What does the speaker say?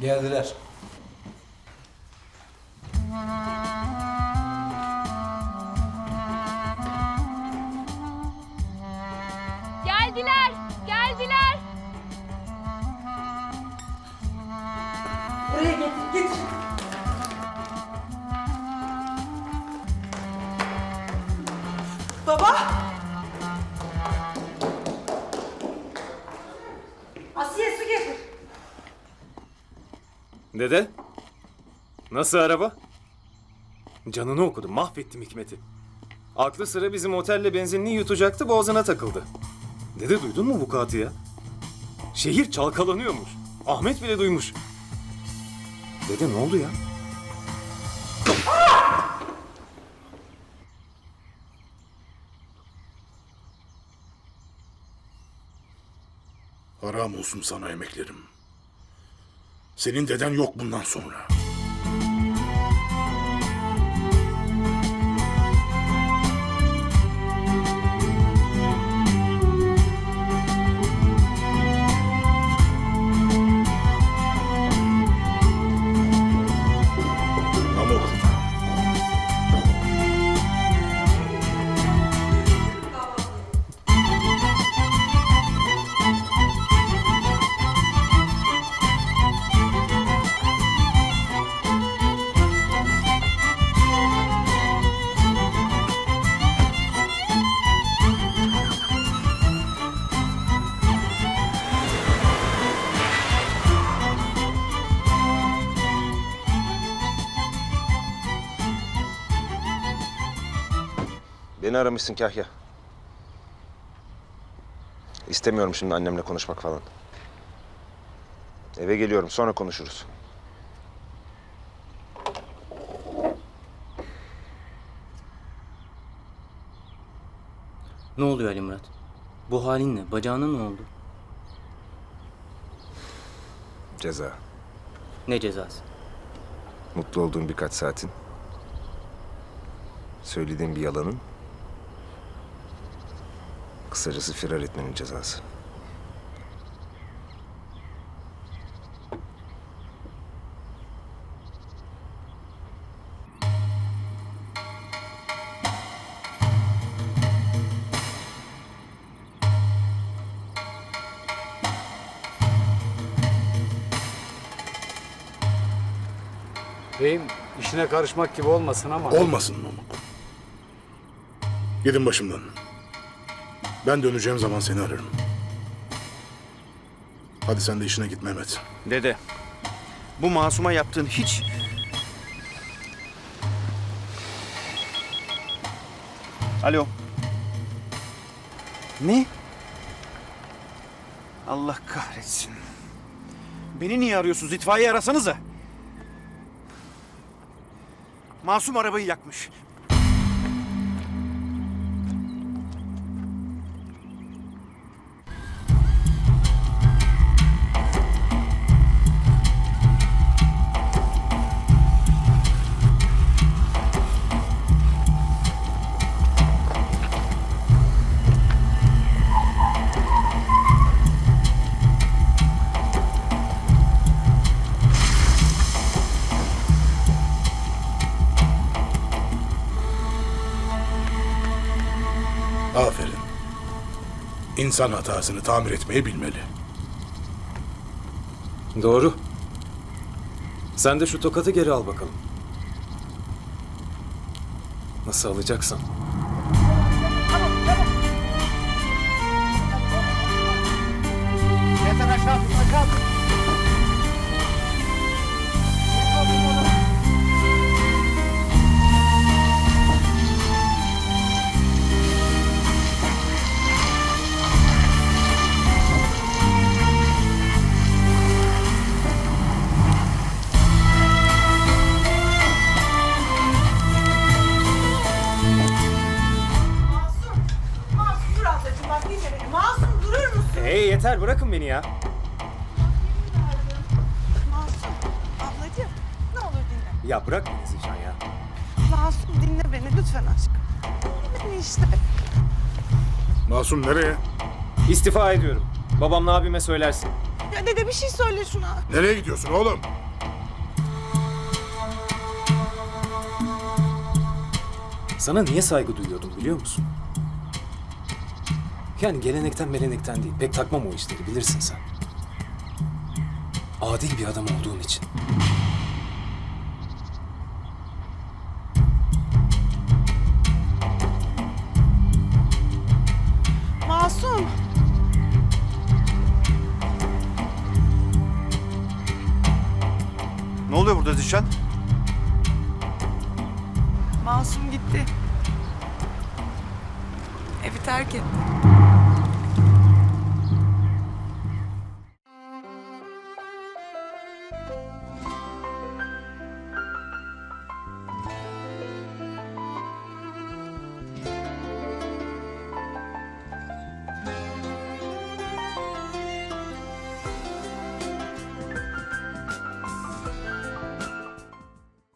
Geldiler. Geldiler, geldiler. Buraya getir, getir. Dede? Nasıl araba? Canını okudum, mahvettim Hikmet'i. Aklı sıra bizim otelle benzinliği yutacaktı, boğazına takıldı. Dede duydun mu bu kağıtı ya? Şehir çalkalanıyormuş. Ahmet bile duymuş. Dede ne oldu ya? Haram olsun sana emeklerim. Senin deden yok bundan sonra. Beni aramışsın Kahya. İstemiyorum şimdi annemle konuşmak falan. Eve geliyorum sonra konuşuruz. Ne oluyor Ali Murat? Bu halin ne? Bacağına ne oldu? Ceza. Ne cezası? Mutlu olduğum birkaç saatin. Söylediğim bir yalanın. Kısacası firar etmenin cezası. Beyim işine karışmak gibi olmasın ama. Olmasın Pamuk. Gidin başımdan. Ben döneceğim zaman seni ararım. Hadi sen de işine git Mehmet. Dede, bu masuma yaptığın hiç... Alo. Ne? Allah kahretsin. Beni niye arıyorsunuz? İtfaiye arasanıza. Masum arabayı yakmış. İnsan hatasını tamir etmeyi bilmeli. Doğru. Sen de şu tokatı geri al bakalım. Nasıl alacaksan. Masum, yeter bırakın beni ya. Masum, ablacığım ne olur dinle. Ya bırak beni Zişan ya. Masum dinle beni lütfen aşkım. Dinle beni işte. Masum nereye? İstifa ediyorum. Babamla abime söylersin. Ya dede bir şey söyle şuna. Nereye gidiyorsun oğlum? Sana niye saygı duyuyordum biliyor musun? Yani gelenekten melenekten değil. Pek takmam o işleri bilirsin sen. Adil bir adam olduğun için. Masum. Ne oluyor burada Zişan? Masum gitti. Evi terk etti.